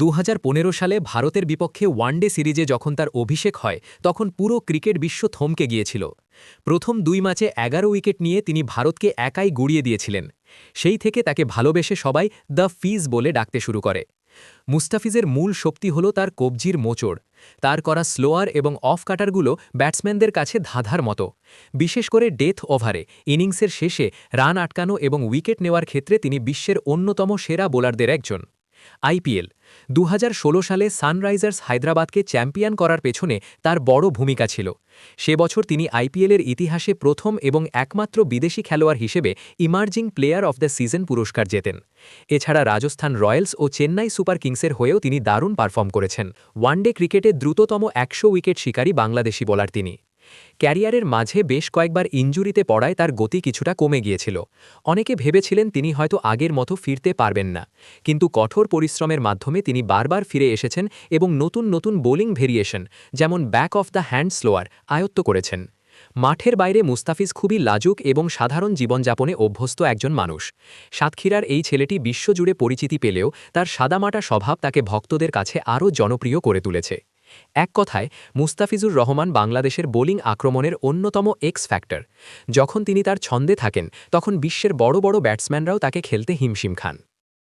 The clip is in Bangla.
দু হাজার পনেরো সালে ভারতের বিপক্ষে ওয়ানডে সিরিজে যখন তার অভিষেক হয়, তখন পুরো ক্রিকেট বিশ্ব থমকে গিয়েছিল। প্রথম দুই ম্যাচে এগারো উইকেট নিয়ে তিনি ভারতকে একাই গুড়িয়ে দিয়েছিলেন। সেই থেকে তাকে ভালোবেসে সবাই দ্য ফিজ বলে ডাকতে শুরু করে। মুস্তাফিজের মূল শক্তি হল তার কবজির মোচড়। তার করা স্লোয়ার এবং অফ কাটারগুলো ব্যাটসম্যানদের কাছে ধাঁধার মতো। বিশেষ করে ডেথ ওভারে, ইনিংসের শেষে রান আটকানো এবং উইকেট নেওয়ার ক্ষেত্রে তিনি বিশ্বের অন্যতম সেরা বোলারদের একজন। আইপিএল। দু হাজার ষোলো সালে সানরাইজার্স হায়দ্রাবাদকে চ্যাম্পিয়ন করার পেছনে তার বড় ভূমিকা ছিল। সে বছর তিনি আইপিএলের ইতিহাসে প্রথম এবং একমাত্র বিদেশি খেলোয়াড় হিসেবে emerging player of the season পুরস্কার জেতেন। এছাড়া রাজস্থান রয়্যালস ও চেন্নাই সুপার কিংসের হয়েও তিনি দারুণ পারফর্ম করেছেন। ওয়ানডে ক্রিকেটে দ্রুততম একশো উইকেট শিকারী বাংলাদেশি বোলার তিনি। ক্যারিয়ারের মাঝে বেশ কয়েকবার ইঞ্জুরিতে পড়ায় তার গতি কিছুটা কমে গিয়েছিল। অনেকে ভেবেছিলেন তিনি হয়তো আগের মতো ফিরতে পারবেন না, কিন্তু কঠোর পরিশ্রমের মাধ্যমে তিনি বারবার ফিরে এসেছেন এবং নতুন নতুন বোলিং ভেরিয়েশন, যেমন back of the hand slower, আয়ত্ত করেছেন। মাঠের বাইরে মুস্তাফিজ খুবই লাজুক এবং সাধারণ জীবনযাপনে অভ্যস্ত একজন মানুষ। সাতক্ষীরার এই ছেলেটি বিশ্বজুড়ে পরিচিতি পেলেও তার সাদামাটা স্বভাব তাকে ভক্তদের কাছে আরও জনপ্রিয় করে তুলেছে। এক কথায়, মুস্তাফিজুর রহমান বাংলাদেশের বোলিং আক্রমণের অন্যতম এক্স ফ্যাক্টর যখন তিনি তার ছন্দে থাকেন, তখন বিশ্বের বড় বড় ব্যাটসম্যানরাও তাকে খেলতে হিমশিম খান।